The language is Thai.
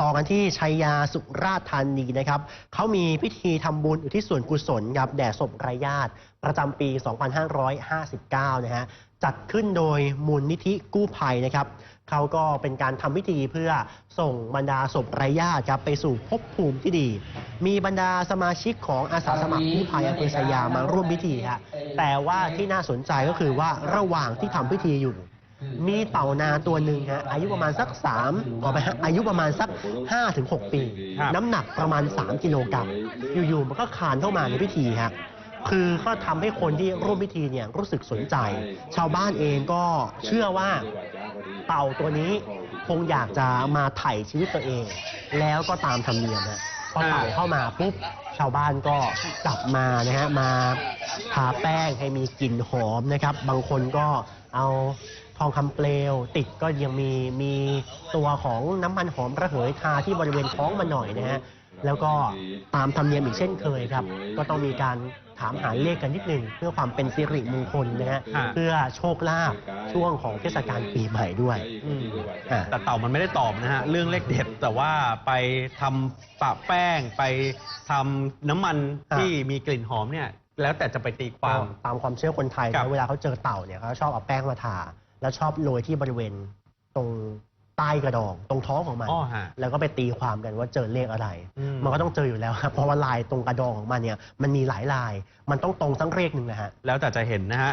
ต่อกันที่ชัยยาสุราษฎร์ธานีนะครับเขามีพิธีทำบุญอุทิศส่วนกุศลกับแด่ศพไร้ญาติ ประจำปี 2559 นะฮะจัดขึ้นโดยมูลนิธิกู้ภัยนะครับเขาก็เป็นการทำพิธีเพื่อส่งบรรดาศพไร้ญาติครับไปสู่ภพภูมิที่ดี มีบรรดาสมาชิกของอาสาสมัครกู้ภัยอำเภอชายามาร่วมพิธีฮะแต่ว่าที่น่าสนใจก็คือว่าระหว่างที่ทำพิธีอยู่ มีเต่านาตัวหนึ่งฮะอายุประมาณสัก3ขอไปฮะอายุประมาณสัก5-6ปี ครับ น้ำหนักประมาณ 3 กิโลกรัมอยู่ๆมันก็คลานเข้ามาในพิธีฮะคือก็ทำให้คนที่ร่วมพิธีเนี่ยรู้สึกสนใจ ชาวบ้านเองก็เชื่อว่า เต่าตัวนี้คงอยากจะมาไถ่ชีวิตตัวเอง แล้วก็ตามธรรมเนียมฮะพอเต่าเข้ามาปุ๊บชาวบ้านก็จับมานะฮะมาทาแป้งให้มีกลิ่นหอมนะครับ บางคนก็เอา ทองคำเปลว ติดก็ยังมีมีตัวของน้ำมันหอมระเหยทาที่บริเวณท้องมันหน่อยนะฮะแล้วก็ตามธรรมเนียมอีกเช่นเคยครับ ก็ต้องมีการถามหาเลขกันนิดหนึ่งเพื่อความเป็นสิริมงคลนะฮะฮะเพื่อโชคลาภช่วงของเทศกาลปีใหม่ด้วยอืมอะแต่เต่ามันไม่ได้ตอบนะฮะ เรื่องเลขเด็ดแต่ว่าไปทำปะแป้ง ไปทำน้ำมันอะที่มีกลิ่นหอมเนี่ย แล้วแต่จะไปตีความ ตามความเชื่อคนไทยครับ นะเวลาเขาเจอเต่าเนี่ยเขาชอบเอาแป้งมาทา แล้วชอบโรยที่บริเวณตรงใต้กระดอง ตรงท้องของมัน อ๋อฮะ แล้วก็ไปตีความกันว่าเจอเลขอะไร อืม มันก็ต้องเจออยู่แล้วครับเพราะว่าลายตรงกระดองของมันเนี่ยมันมีหลายลาย มันต้องตรงทั้งเลขหนึ่งนะฮะ แล้วแต่จะเห็นนะฮะ